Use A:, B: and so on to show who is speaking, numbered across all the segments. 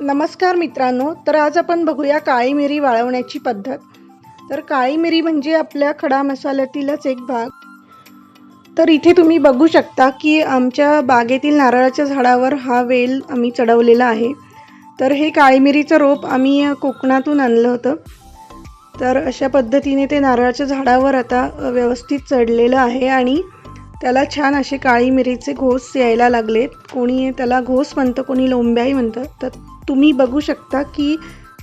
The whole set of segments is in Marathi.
A: नमस्कार मित्रांनो तर आज आपण बघूया काळी मिरी वाळवण्याची पद्धत. तर काळी मिरी म्हणजे आपल्या खडा मसाल्यातीलच एक भाग. तर इथे तुम्ही बघू शकता की आमच्या बागेतील नारळाच्या झाडावर हा वेल आम्ही चढवलेला आहे. तर हे काळी मिरीचं रोप आम्ही कोकणातून आणलं होतं. तर अशा पद्धतीने ते नारळाच्या झाडावर आता व्यवस्थित चढलेलं आहे आणि त्याला छान असे काळी मिरीचे घोस यायला लागलेत. कोणी त्याला घोस म्हणतं कोणी लोंब्याही म्हणतं. तर तुम्ही बघू शकता की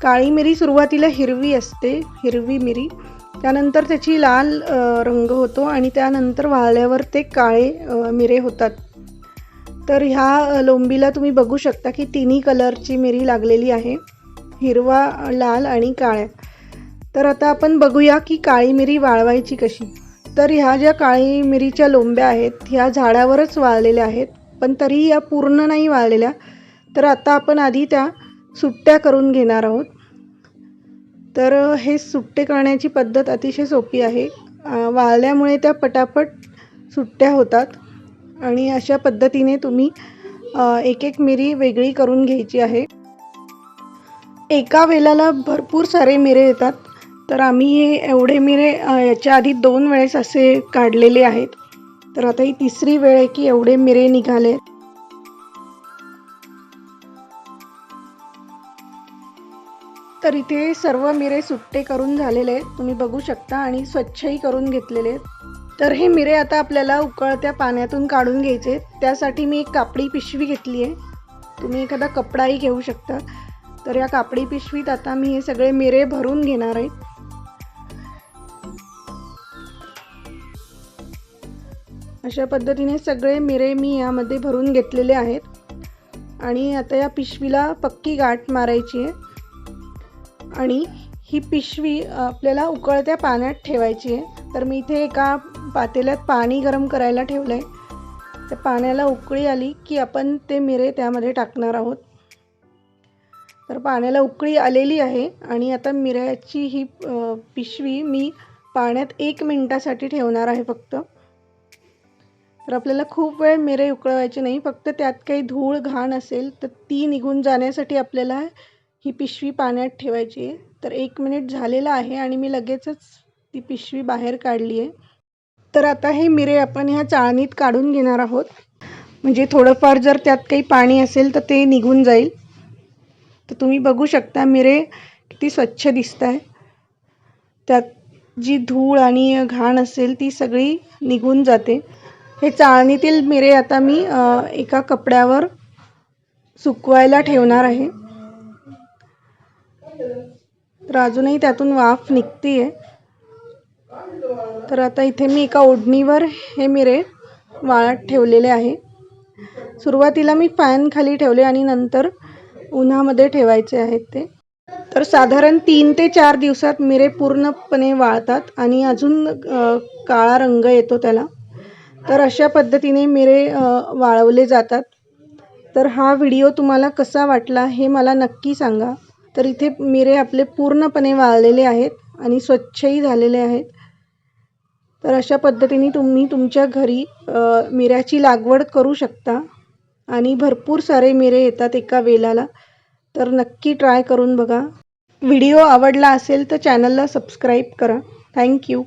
A: काळी मिरी सुरुवातीला हिरवी असते हिरवी मिरी. त्यानंतर त्याची लाल रंग होतो आणि त्यानंतर वाळल्यावर ते काळे मिरे होतात. तर ह्या लोंबीला तुम्ही बघू शकता की तिन्ही कलरची मिरी लागलेली आहे. हिरवा लाल आणि काळ्या. तर आता आपण बघूया की काळी मिरी वाळवायची कशी. तर ह्या ज्या काळी मिरीच्या लोंब्या आहेत ह्या झाडावरच वाळलेल्या आहेत पण तरीही या पूर्ण नाही वाळलेल्या तर आता आपण आधी त्या सुट्ट्या करून घेणार आहोत. तर हे सुट्टे करण्याची पद्धत अतिशय सोपी आहे. वाळल्यामुळे त्या पटापट सुट्ट्या होतात आणि अशा पद्धतीने तुम्ही एक एक मिरी वेगळी करून घ्यायची आहे. एका वेलाला भरपूर सारे मिरे येतात. तर आम्ही हे एवढे मिरे याच्या आधी दोन वेळेस असे काढलेले आहेत. तर आता ही तिसरी वेळ आहे की एवढे मिरे निघाले. तर इथे सर्व मिरे सुट्टे करून झालेले आहेत. तुम्ही बघू शकता आणि स्वच्छही करून घेतलेले आहेत. तर हे मिरे आता आपल्याला उकळत्या पाण्यातून काढून घ्यायचे त्यासाठी मी एक कापडी पिशवी घेतली आहे. तुम्ही एखादा कपडाही घेऊ शकता. तर या कापडी पिशवीत आता मी हे सगळे मिरे भरून घेणार आहे. अशा पद्धतीने सगळे मिरे मी यामध्ये भरून घेतलेले आहेत. आणि आता या पिशवीला पक्की गाठ मारायची आहे. आणि ही पिशवी आपल्याला उकळत्या पाण्यात ठेवायची आहे. तर मी इथे एका पातेल्यात पाणी गरम करायला ठेवलं आहे त्या पाण्याला उकळी आली की आपण ते मिरे त्यामध्ये टाकणार आहोत. तर पाण्याला उकळी आलेली आहे आणि आता मिऱ्याची ही पिशवी मी पाण्यात एक मिनटासाठी ठेवणार आहे फक्त. तर आपल्याला खूप वेळ मिरे उकळवायचे नाही. फक्त त्यात काही धूळ घाण असेल तर ती निघून जाण्यासाठी आपल्याला ही पिशवी पाण्यात ठेवायची आहे. तर एक मिनिट झालेला आहे आणि मी लगेचच ती पिशवी बाहेर काढली आहे. तर आता हे मिरे आपण ह्या चाळणीत काढून घेणार आहोत. म्हणजे थोडंफार जर त्यात काही पाणी असेल तर ते निघून जाईल. तर तुम्ही बघू शकता मिरे किती स्वच्छ दिसत आहे त्यात जी धूळ आणि घाण असेल ती सगळी निघून जाते. हे चाळणीतील मिरे आता मी एका कपड्यावर सुकवायला ठेवणार आहे. तर अजूनही त्यातून वाफ निघते आहे तर आता इथे मी एका ओढणीवर हे मिरे वाळत ठेवलेले आहे. सुरुवातीला मी फॅन खाली ठेवले आणि नंतर उन्हामध्ये ठेवायचे आहेत ते. तर साधारण तीन ते चार दिवसात मिरे पूर्णपणे वाळतात आणि अजून काळा रंग येतो त्याला. तर अशा पद्धतीने मिरे वाळवले जातात. तर हा व्हिडिओ तुम्हाला कसा वाटला हे मला नक्की सांगा. तर इथे मिरे आपले पूर्णपणे वाळलेले आहेत आणि स्वच्छही झालेले आहेत. तर अशा पद्धतीने तुम्ही तुमच्या घरी मिऱ्याची लागवड करू शकता आणि भरपूर सारे मिरे येतात एका वेलाला. तर नक्की ट्राय करून बघा. व्हिडिओ आवडला असेल तर चॅनलला सबस्क्राईब करा. थँक्यू